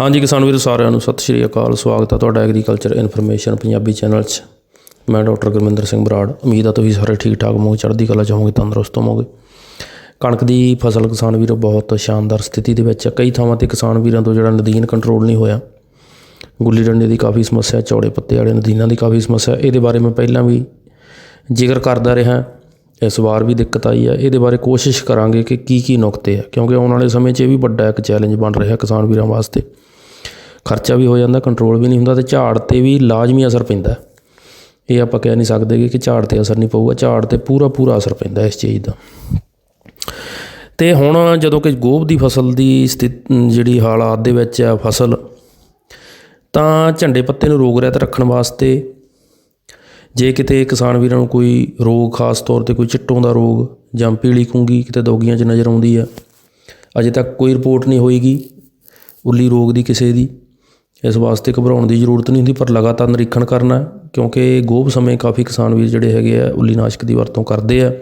ਹਾਂਜੀ ਕਿਸਾਨ ਵੀਰੋ, ਸਾਰਿਆਂ ਨੂੰ ਸਤਿ ਸ਼੍ਰੀ ਅਕਾਲ। ਸਵਾਗਤ ਹੈ ਤੁਹਾਡਾ ਐਗਰੀਕਲਚਰ ਇਨਫੋਰਮੇਸ਼ਨ ਪੰਜਾਬੀ ਚੈਨਲ 'ਚ। ਮੈਂ ਡਾਕਟਰ ਗੁਰਮਿੰਦਰ ਸਿੰਘ ਬਰਾੜ। ਉਮੀਦ ਆ ਤੁਸੀਂ ਸਾਰੇ ਠੀਕ ਠਾਕ ਹੋਵੋਗੇ, ਚੜ੍ਹਦੀ ਕਲਾ 'ਚ ਹੋਵੋਗੇ, ਤੰਦਰੁਸਤ ਹੋਵੋਗੇ। ਕਣਕ ਦੀ ਫਸਲ ਕਿਸਾਨ ਵੀਰੋ, ਬਹੁਤ ਸ਼ਾਨਦਾਰ ਸਥਿਤੀ ਦੇ ਵਿੱਚ ਹੈ ਕਈ ਥਾਵਾਂ ਤੇ ਕਿਸਾਨ ਵੀਰਾਂ ਤੋਂ ਜਿਹੜਾ ਨਦੀਨ ਕੰਟਰੋਲ ਨਹੀਂ ਹੋਇਆ। ਗੁੱਲੀ ਡੰਡੇ ਦੀ ਕਾਫੀ ਸਮੱਸਿਆ, ਚੌੜੇ ਪੱਤੇ ਵਾਲੇ ਨਦੀਨਾਂ ਦੀ ਕਾਫੀ ਸਮੱਸਿਆ। ਇਹਦੇ ਬਾਰੇ ਮੈਂ ਪਹਿਲਾਂ ਵੀ ਜ਼ਿਕਰ ਕਰਦਾ ਰਿਹਾ। ਇਸ ਵਾਰ ਵੀ ਦਿੱਕਤ ਆਈ ਹੈ ਇਹਦੇ ਬਾਰੇ ਕੋਸ਼ਿਸ਼ ਕਰਾਂਗੇ ਕਿ ਕੀ ਕੀ ਨੁਕਤੇ ਆ। ਕਿਉਂਕਿ ਆਉਣ ਵਾਲੇ ਸਮੇਂ 'ਚ ਇਹ ਵੀ ਵੱਡਾ ਇੱਕ ਚੈਲੰਜ ਬਣ ਰਿਹਾ ਕਿਸਾਨ ਵੀਰਾਂ ਵਾਸਤੇ। ਖਰਚਾ ਵੀ ਹੋ ਜਾਂਦਾ ਕੰਟਰੋਲ ਵੀ ਨਹੀਂ ਹੁੰਦਾ ਤੇ ਝਾੜ ਤੇ ਵੀ ਲਾਜ਼ਮੀ ਅਸਰ ਪੈਂਦਾ। ਇਹ ਆਪਾਂ ਕਹਿ ਨਹੀਂ ਸਕਦੇ ਕਿ ਝਾੜ ਤੇ ਅਸਰ ਨਹੀਂ ਪਊਗਾ, ਝਾੜ ਤੇ ਪੂਰਾ ਪੂਰਾ ਅਸਰ ਪੈਂਦਾ ਇਸ ਚੀਜ਼ ਦਾ। ਤੇ ਹੁਣ ਜਦੋਂ ਕਿ ਗੋਭ ਦੀ ਫਸਲ ਦੀ ਸਥਿਤ ਜਿਹੜੀ ਹਾਲਾਤ ਦੇ ਵਿੱਚ ਆ ਫਸਲ, ਤਾਂ ਝੰਡੇ ਪੱਤੇ ਨੂੰ ਰੋਗ ਰਹਿਤ ਰੱਖਣ ਵਾਸਤੇ ਜੇ ਕਿਤੇ ਕਿਸਾਨ ਵੀਰਾਂ ਨੂੰ ਕੋਈ ਰੋਗ, ਖਾਸ ਤੌਰ ਤੇ ਕੋਈ ਚਿੱਟੋਂ ਦਾ ਰੋਗ ਜਾਂ ਪੀਲੀ ਕੁੰਗੀ ਕਿਤੇ ਦੋਗੀਆਂ 'ਚ ਨਜ਼ਰ ਆਉਂਦੀ ਹੈ ਅਜੇ ਤੱਕ ਕੋਈ ਰਿਪੋਰਟ ਨਹੀਂ ਹੋਏਗੀ ਉੱਲੀ ਰੋਗ ਦੀ ਕਿਸੇ ਦੀ। ਇਸ ਵਾਸਤੇ ਘਬਰਾਉਣ ਦੀ ਜ਼ਰੂਰਤ ਨਹੀਂ ਹੁੰਦੀ, ਪਰ ਲਗਾਤਾਰ ਨਿਰੀਖਣ ਕਰਨਾ ਕਿਉਂਕਿ ਗੋਭ ਸਮੇਂ ਕਾਫੀ ਕਿਸਾਨ ਵੀਰ ਜਿਹੜੇ ਹੈਗੇ ਆ ਉੱਲੀਨਾਸ਼ਕ ਦੀ ਵਰਤੋਂ ਕਰਦੇ ਆ।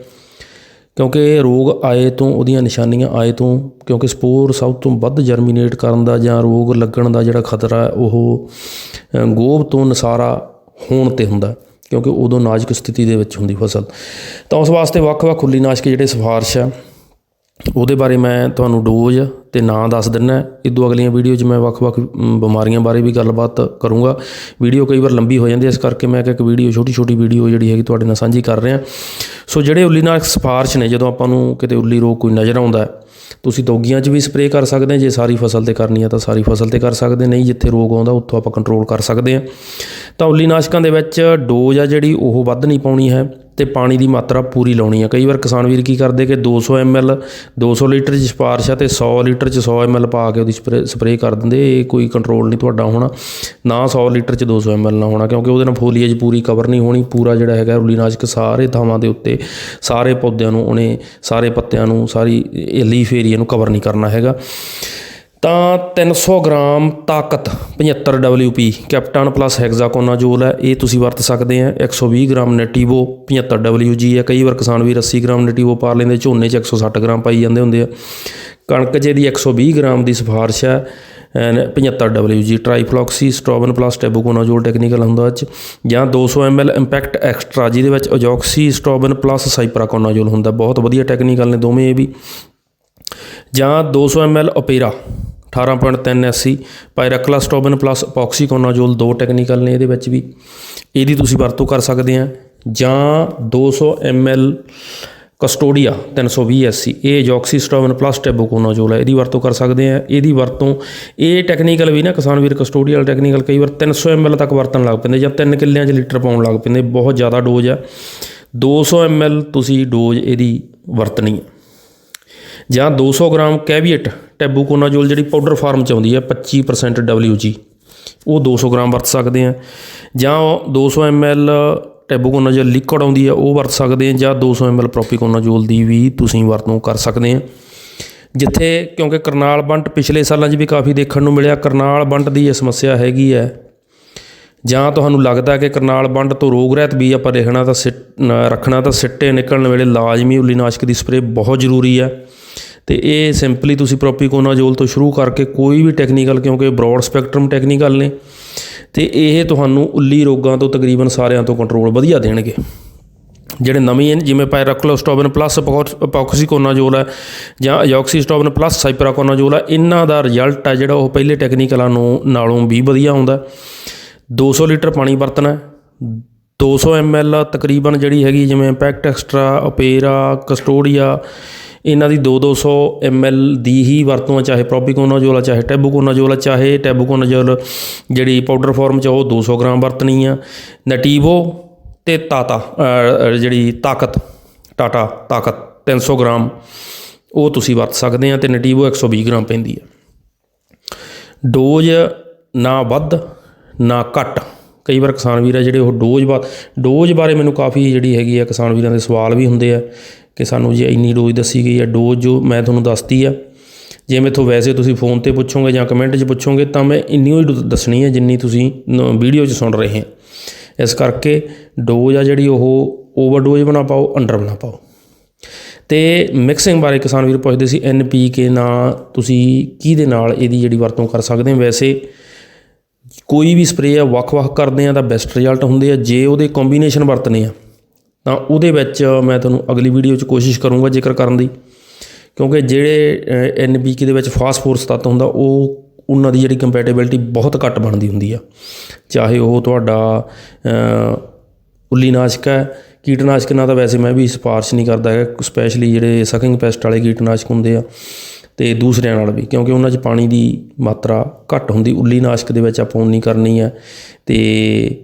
ਕਿਉਂਕਿ ਰੋਗ ਆਏ ਤੋਂ, ਉਹਦੀਆਂ ਨਿਸ਼ਾਨੀਆਂ ਆਏ ਤੋਂ, ਕਿਉਂਕਿ ਸਪੋਰ ਸਭ ਤੋਂ ਵੱਧ ਜਰਮੀਨੇਟ ਕਰਨ ਦਾ ਜਾਂ ਰੋਗ ਲੱਗਣ ਦਾ ਜਿਹੜਾ ਖਤਰਾ ਉਹ ਗੋਭ ਤੋਂ ਨਸਾਰਾ ਹੋਣ ਤੇ ਹੁੰਦਾ ਕਿਉਂਕਿ ਉਦੋਂ ਨਾਜ਼ੁਕ ਸਥਿਤੀ ਦੇ ਵਿੱਚ ਹੁੰਦੀ ਫਸਲ। ਤਾਂ ਉਸ ਵਾਸਤੇ ਵੱਖ-ਵੱਖ ਉੱਲੀਨਾਸ਼ਕ ਜਿਹੜੇ ਸਿਫਾਰਿਸ਼ ਆ ਉਹਦੇ ਬਾਰੇ ਮੈਂ ਤੁਹਾਨੂੰ ਡੋਜ਼ ਤੇ ਨਾਂ ਦੱਸ ਦਿੰਨਾ। ਇਦੋਂ ਅਗਲੀਆਂ ਵੀਡੀਓ 'ਚ ਮੈਂ ਵੱਖ-ਵੱਖ ਬਿਮਾਰੀਆਂ ਬਾਰੇ ਵੀ ਗੱਲਬਾਤ ਕਰੂੰਗਾ। ਵੀਡੀਓ ਕਈ ਵਾਰ ਲੰਬੀ ਹੋ ਜਾਂਦੀ ਹੈ, ਇਸ ਕਰਕੇ ਮੈਂ ਇੱਕ ਵੀਡੀਓ ਛੋਟੀ-ਛੋਟੀ ਵੀਡੀਓ ਜਿਹੜੀ ਹੈਗੀ ਤੁਹਾਡੇ ਨਾਲ ਸਾਂਝੀ ਕਰ ਰਿਹਾ। ਸੋ ਜਿਹੜੇ ਉੱਲੀ ਨਾਲ ਸਿਫਾਰਿਸ਼ ਨੇ, ਜਦੋਂ ਆਪਾਂ ਨੂੰ ਕਿਤੇ ਉੱਲੀ ਰੋਗ ਕੋਈ ਨਜ਼ਰ ਆਉਂਦਾ ਤੁਸੀਂ ਦੋਗੀਆਂ 'ਚ ਵੀ ਸਪਰੇਅ ਕਰ ਸਕਦੇ ਜੇ ਸਾਰੀ ਫਸਲ ਤੇ ਕਰਨੀ ਆ ਤਾਂ ਸਾਰੀ ਫਸਲ ਤੇ ਕਰ ਸਕਦੇ ਨਹੀਂ, ਜਿੱਥੇ ਰੋਗ ਆਉਂਦਾ, ਉੱਥੋਂ ਆਪਾਂ ਕੰਟਰੋਲ ਕਰ ਸਕਦੇ ਹਾਂ। ਤਾਂ ਉੱਲੀ ਦੇ ਵਿੱਚ ਡੋਜ਼ ਆ ਜਿਹੜੀ ਉਹ ਵੱਧ ਨਹੀਂ ਪਾਉਣੀ ਹੈ ਤੇ ਪਾਣੀ ਦੀ ਮਾਤਰਾ ਪੂਰੀ ਲਾਉਣੀ ਹੈ ਕਈ ਵਾਰ ਕਿਸਾਨ ਵੀਰ ਕੀ ਕਰਦੇ ਕਿ 200 ml 200 ਲੀਟਰ 'ਚ ਸਿਫਾਰਿਸ਼ ਆ ਤੇ 100 ਲੀਟਰ 'ਚ 100 ml ਪਾ ਕੇ ਉਹਦੀ ਸਪਰੇ, ਸਪਰੇਅ ਕਰ ਦਿੰਦੇ, ਇਹ ਕੋਈ ਕੰਟਰੋਲ ਨਹੀਂ ਤੁਹਾਡਾ ਹੋਣਾ। ਨਾ 100 ਲੀਟਰ 'ਚ 200 ml ਨਾ ਹੋਣਾ, ਕਿਉਂਕਿ ਉਹਦੇ ਨਾਲ ਫੋਲੀਏਜ ਪੂਰੀ ਕਵਰ ਨਹੀਂ ਹੋਣੀ, ਪੂਰਾ ਜਿਹੜਾ ਹੈਗਾ ਰੂਲੀ ਸਾਰੇ ਥਾਵਾਂ ਦੇ ਉੱਤੇ, ਸਾਰੇ ਪੌਦਿਆਂ ਨੂੰ ਉਹਨੇ, ਸਾਰੇ ਪੱਤਿਆਂ ਨੂੰ, ਸਾਰੀ ਲੀਫ ਏਰੀਆ ਨੂੰ ਕਵਰ ਨਹੀਂ ਕਰਨਾ ਹੈਗਾ। ਤਾਂ 300 ਗ੍ਰਾਮ ਤਾਕਤ 75 WP ਕੈਪਟਨ ਪਲੱਸ ਹੈਗਜ਼ਾਕੋਨਾਜੋਲ ਹੈ। ਇਹ ਤੁਸੀਂ ਵਰਤ ਸਕਦੇ ਆ। 120 ਗ੍ਰਾਮ ਨੈਟੀਵੋ 75 WG ਹੈ। ਕਈ ਵਾਰ ਕਿਸਾਨ ਵੀਰ 80 ਗ੍ਰਾਮ ਨਟੀਵੋ ਪਾ ਲੈਂਦੇ, ਝੋਨੇ 'ਚ 160 ਗ੍ਰਾਮ ਪਾਈ ਜਾਂਦੇ ਹੁੰਦੇ ਆ। ਕਣਕ ਜਿਹਦੀ 120 ਗ੍ਰਾਮ ਦੀ ਸਿਫਾਰਿਸ਼ ਹੈ, ਐਨ 75 WG trifloxystrobin plus tebuconazole technical ਹੁੰਦਾ ਇਹ 'ਚ ਜਾਂ 200 ml ਇੰਪੈਕਟ ਐਕਸਟਰਾ ਜਿਹਦੇ ਵਿੱਚ ਅਜੋਕਸੀ ਸਟ੍ਰੋਬਨ ਪਲੱਸ ਸਾਈਪਰਾਕੋਨਾਜੋਲ ਹੁੰਦਾ। ਬਹੁਤ ਵਧੀਆ ਟੈਕਨੀਕਲ ਨੇ ਦੋਵੇਂ ਇਹ ਵੀ। ਜਾਂ 200 ml Opera 18.3 S C pyraclostrobin plus epoxiconazole ਦੋ ਟੈਕਨੀਕਲ ਨੇ ਇਹਦੇ ਵਿੱਚ ਵੀ। ਇਹਦੀ ਤੁਸੀਂ ਵਰਤੋਂ ਕਰ ਸਕਦੇ ਆ, ਜਾਂ 200 ml ਕਸਟੋਡੀਆ 320 ਐਸਸੀ ਇਹ ਜੋਕਸੀਸਟੋਬਨ ਪਲੱਸ ਟੈਬੋਕੋਨਾਜੋਲ ਹੈ ਇਹਦੀ ਵਰਤੋਂ ਕਰ ਸਕਦੇ ਆ। ਇਹਦੀ ਵਰਤੋਂ, ਇਹ ਟੈਕਨੀਕਲ ਵੀ ਨਾ ਕਿਸਾਨ ਵੀਰ ਕਸਟੋਡੀਅਲ ਟੈਕਨੀਕਲ ਕਈ ਵਾਰ 300 ml ਤੱਕ ਵਰਤਣ ਲੱਗ ਪੈਂਦੇ, ਜਾਂ 3 ਕਿੱਲਿਆਂ 'ਚ ਲੀਟਰ ਪਾਉਣ ਲੱਗ ਪੈਂਦੇ, ਬਹੁਤ ਜ਼ਿਆਦਾ ਡੋਜ਼ ਆ। 200 ml ਤੁਸੀਂ ਡੋਜ਼ ਇਹਦੀ ਵਰਤਣੀ ਹੈ ਜਾਂ 200 ਗ੍ਰਾਮ ਕੈਵੀਏਟ ਟੈਬੂਕੋਨਾਜੋਲ ਜਿਹੜੀ ਪਾਊਡਰ ਫਾਰਮ ਚ ਆਉਂਦੀ ਹੈ 25% WG ਉਹ 200 ਗ੍ਰਾਮ ਵਰਤ ਸਕਦੇ ਆ। ਜਾਂ 200 ml ਟੈਬੂਕੋਨਾਜੋਲ ਲਿਕਵਿਡ ਆਉਂਦੀ ਹੈ ਉਹ ਵਰਤ ਸਕਦੇ ਆ, ਜਾਂ 200 ml ਪ੍ਰੋਪੀਕੋਨਾਜੋਲ ਦੀ ਵੀ ਤੁਸੀਂ ਵਰਤੋਂ ਕਰ ਸਕਦੇ ਆ। ਜਿੱਥੇ ਕਿਉਂਕਿ ਕਰਨਾਲ ਬੰਟ ਪਿਛਲੇ ਸਾਲਾਂ 'ਚ ਵੀ ਕਾਫੀ ਦੇਖਣ ਨੂੰ ਮਿਲਿਆ, ਕਰਨਾਲ ਬੰਟ ਦੀ ਇਹ ਸਮੱਸਿਆ ਹੈਗੀ ਹੈ। ਜਾਂ ਤੁਹਾਨੂੰ ਲੱਗਦਾ ਕਿ ਕਰਨਾਲ ਬੰਡ ਤੋਂ ਰੋਗ ਰਹਿਤ ਵੀ ਆਪਾਂ ਦੇਖਣਾ ਤਾਂ ਸਿੱਟ ਰੱਖਣਾ ਤਾਂ ਸਿੱਟੇ ਨਿਕਲਣ ਵੇਲੇ ਲਾਜ਼ਮੀ ਉਲੀਨਾਸ਼ਕ ਦੀ ਸਪਰੇਅ ਬਹੁਤ ਜ਼ਰੂਰੀ ਹੈ। ਤੇ ਇਹ ਸਿੰਪਲੀ ਤੁਸੀਂ ਪ੍ਰੋਪੀਕੋਨਾਜੋਲ ਤੋਂ ਸ਼ੁਰੂ ਕਰਕੇ ਕੋਈ ਵੀ ਟੈਕਨੀਕਲ ਕਿਉਂਕਿ ਬ੍ਰੌਡ ਸਪੈਕਟਰਮ ਟੈਕਨੀਕਲ ਨੇ, ਤੇ ਇਹ ਤੁਹਾਨੂੰ ਉੱਲੀ ਰੋਗਾਂ ਤੋਂ ਤਕਰੀਬਨ ਸਾਰਿਆਂ ਤੋਂ ਕੰਟਰੋਲ ਵਧੀਆ ਦੇਣਗੇ ਜਿਹੜੇ ਨਵੇਂ ਜਿਵੇਂ ਪਾਇਰਕਲੋਸਟੋਬਨ ਪਲੱਸ ਅਪੋਕਸੀਕੋਨਾਜੋਲ ਹੈ, ਜਾਂ ਅਜੋਕਸੀਸਟੋਬਨ ਪਲੱਸ ਸਾਈਪਰਾਕੋਨਾਜੋਲ ਹੈ, ਇਹਨਾਂ ਦਾ ਰਿਜ਼ਲਟ ਹੈ ਜਿਹੜਾ ਉਹ ਪਹਿਲੇ ਟੈਕਨੀਕਲਾਂ ਨੂੰ ਨਾਲੋਂ ਵੀ ਵਧੀਆ ਆਉਂਦਾ 200 ਲੀਟਰ ਪਾਣੀ ਵਰਤਣਾ ਹੈ। 200 ml ਤਕਰੀਬਨ ਜਿਹੜੀ ਹੈਗੀ, ਜਿਵੇਂ ਇੰਪੈਕਟ ਐਕਸਟਰਾ ਓਪੇਰਾ ਕਸਟੋਡੀਆ ਇਹਨਾਂ ਦੀ 2-200 ml ਦੀ ਹੀ ਵਰਤੋਂ ਹੈ, ਚਾਹੇ ਪ੍ਰੋਪੀਕੋਨਾਜੋਲ ਆ ਚਾਹੇ ਟੈਬੂਕੋਨਾਜੋਲ ਆ ਚਾਹੇ ਟੈਬੂਕੋਨਾਜੋਲ ਜਿਹੜੀ ਪਾਊਡਰ ਫਾਰਮ ਚ ਆ, ਉਹ 200 ਗ੍ਰਾਮ ਵਰਤਣੀ ਆ। ਨਟੀਵੋ ਤੇ ਤਾਤਾ ਜਿਹੜੀ ਤਾਕਤ ਟਾਟਾ ਤਾਕਤ 300 ਗ੍ਰਾਮ ਉਹ ਤੁਸੀਂ ਵਰਤ ਸਕਦੇ ਆ ਤੇ ਨਟੀਵੋ 120 ਗ੍ਰਾਮ ਪੈਂਦੀ ਆ। ਡੋਜ਼ ਨਾ ਵੱਧ ਨਾ ਘੱਟ। ਕਈ ਵਾਰ ਕਿਸਾਨ ਵੀਰ ਆ ਜਿਹੜੇ ਉਹ ਡੋਜ਼ ਬਾ, ਡੋਜ਼ ਬਾਰੇ ਮੈਨੂੰ ਕਾਫੀ ਜਿਹੜੀ ਹੈਗੀ ਆ ਕਿਸਾਨ ਵੀਰਾਂ ਦੇ ਸਵਾਲ ਵੀ ਹੁੰਦੇ ਆ ਕਿ ਸਾਨੂੰ ਜੇ ਇੰਨੀ ਡੋਜ਼ ਦੱਸੀ ਗਈ ਆ, ਡੋਜ਼ ਜੋ ਮੈਂ ਤੁਹਾਨੂੰ ਦੱਸਤੀ ਆ, ਜੇ ਮੈਥੋਂ ਵੈਸੇ ਤੁਸੀਂ ਫੋਨ ਤੇ ਪੁੱਛੋਗੇ ਜਾਂ ਕਮੈਂਟ 'ਚ ਪੁੱਛੋਗੇ ਤਾਂ ਮੈਂ ਇੰਨੀ ਹੀ ਡੋ- ਦੱਸਣੀ ਹੈ ਜਿੰਨੀ ਤੁਸੀਂ ਵੀਡੀਓ 'ਚ ਸੁਣ ਰਹੇ ਹੋ ਇਸ ਕਰਕੇ ਡੋਜ਼ ਆ ਜਿਹੜੀ ਉਹ ਓਵਰਡੋਜ਼ ਬਣਾ ਪਾਓ, ਅੰਡਰ ਬਣਾ ਪਾਓ। ਤੇ ਮਿਕਸਿੰਗ ਬਾਰੇ ਕਿਸਾਨ ਵੀਰ ਪੁੱਛਦੇ ਸੀ ਐਨਪੀਕੇ ਨਾ ਤੁਸੀਂ ਕਿਹਦੇ ਨਾਲ ਇਹਦੀ ਜਿਹੜੀ ਵਰਤੋਂ ਕਰ ਸਕਦੇ ਹੋ? ਵੈਸੇ ਕੋਈ ਵੀ ਸਪਰੇਅ ਆ, ਵੱਖ-ਵੱਖ ਕਰਦੇ ਆ ਤਾਂ ਬੈਸਟ ਰਿਜ਼ਲਟ ਹੁੰਦੇ ਆ। ਜੇ ਉਹਦੇ ਕੰਬੀਨੇਸ਼ਨ ਵਰਤਨੇ ਆ, ਤਾਂ ਉਹਦੇ ਵਿੱਚ ਮੈਂ ਤੁਹਾਨੂੰ ਅਗਲੀ ਵੀਡੀਓ 'ਚ ਕੋਸ਼ਿਸ਼ ਕਰੂੰਗਾ ਜ਼ਿਕਰ ਕਰਨ ਦੀ। ਕਿਉਂਕਿ ਜਿਹੜੇ ਐਨਪੀਕੇ ਦੇ ਵਿੱਚ ਫਾਸਫੋਰਸ ਤੱਤ ਹੁੰਦਾ, ਉਹ ਉਹਨਾਂ ਦੀ ਜਿਹੜੀ ਕੰਪੈਟੀਬਿਲਿਟੀ ਬਹੁਤ ਘੱਟ ਬਣਦੀ ਹੁੰਦੀ ਆ। ਚਾਹੇ ਉਹ ਤੁਹਾਡਾ ਉੱਲੀਨਾਸ਼ਕ ਹੈ, ਕੀਟਨਾਸ਼ਕ ਨਾਲ ਤਾਂ ਵੈਸੇ ਮੈਂ ਵੀ ਸਿਫਾਰਿਸ਼ ਨਹੀਂ ਕਰਦਾ ਹੈ ਸਪੈਸ਼ਲੀ ਜਿਹੜੇ ਸਕਿੰਗ ਪੈਸਟ ਵਾਲੇ ਕੀਟਨਾਸ਼ਕ ਹੁੰਦੇ ਆ ਤੇ ਦੂਸਰਿਆਂ ਨਾਲ ਵੀ, ਕਿਉਂਕਿ ਉਹਨਾਂ 'ਚ ਪਾਣੀ ਦੀ ਮਾਤਰਾ ਘੱਟ ਹੁੰਦੀ, ਉੱਲੀ ਨਾਸ਼ਕ ਦੇ ਵਿੱਚ ਆਪਾਂ ਉਨੀ ਕਰਨੀ ਹੈ। ਤੇ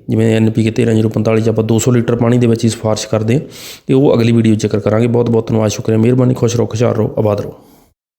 ਜਿਵੇਂ ਐਨਪੀਕੇ 13045 ਚ ਆਪਾਂ 200 ਲੀਟਰ ਪਾਣੀ ਦੇ ਵਿੱਚ ਹੀ ਸਿਫਾਰਿਸ਼ ਕਰਦੇ ਹਾਂ। ਤੇ ਉਹ ਅਗਲੀ ਵੀਡੀਓ 'ਚ ਜ਼ਿਕਰ ਕਰਾਂਗੇ। ਬਹੁਤ ਬਹੁਤ ਧੰਨਵਾਦ, ਸ਼ੁਕਰੀਆ, ਮਿਹਰਬਾਨੀ, ਖੁਸ਼ ਰਹੋ, ਖੁਸ਼ਹਾਲ ਰਹੋ, ਆਬਾਦ ਰਹੋ।